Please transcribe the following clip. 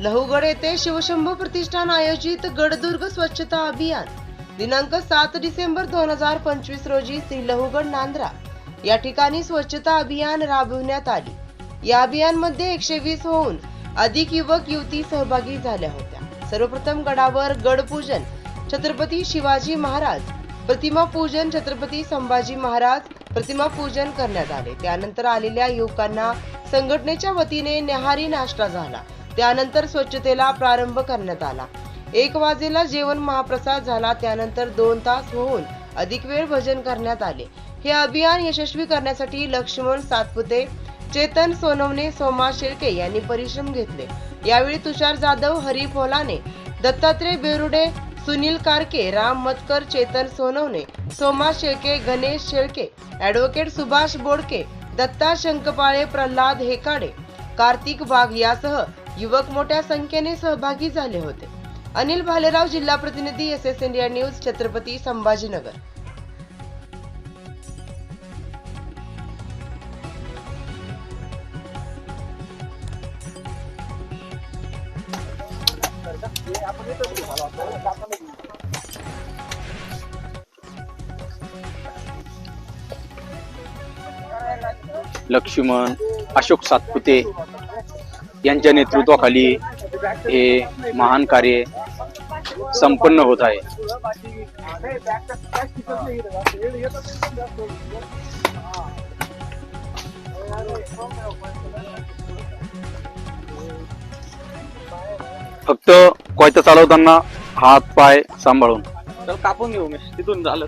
लहुगड येथे शिवशंभू प्रतिष्ठान आयोजित गडदुर्ग स्वच्छता अभियान. दिनांक सात डिसेंबर दोन हजार पंचवीस रोजी श्री लहुगड नांद्रा या ठिकाणी स्वच्छता अभियान राबविण्यात आली. या अभियानमध्ये एकशे वीस होऊन अधिक युवक युवती सहभागी झाल्या होत्या. सर्वप्रथम गडावर गडपूजन छत्रपती शिवाजी महाराज प्रतिमा पूजन छत्रपती संभाजी महाराज प्रतिमा पूजन करण्यात आले. त्यानंतर आलेल्या युवकांना संघटनेच्या वतीने न्याहारी नाश्ता झाला. त्यानंतर स्वच्छतेला प्रारंभ करण्यात आला. एक वाजेला जेवण महाप्रसाद झाला. त्यानंतर दोन तास होऊन अधिक वेळ भजन करण्यात आले. हे अभियान यशस्वी करण्यासाठी लक्ष्मण सातपुते चेतन सोनवणे सोमा शेळके यांनी परिश्रम घेतले. यावेळी तुषार जाधव हरी फोलाने दत्तात्रय बेरुडे सुनील कारके राम मतकर चेतन सोनवणे सोमा शेळके गणेश शेळके ऍडव्होकेट सुभाष बोडके दत्ता शंकपाळे प्रल्हाद हेकाडे कार्तिक वाघ यासह युवक मोठ्या संख्येने सहभागी झाले होते. अनिल भालेराव जिल्हा प्रतिनिधी S S India news Chhatrapati Sambhajinagar. Laxman Ashok Satpute यांच्या नेतृत्वाखाली हे महान कार्य संपन्न होत आहे. फक्त कोयता चालवताना हात पाय सांभाळून कापून घेऊ मी तिथून झालं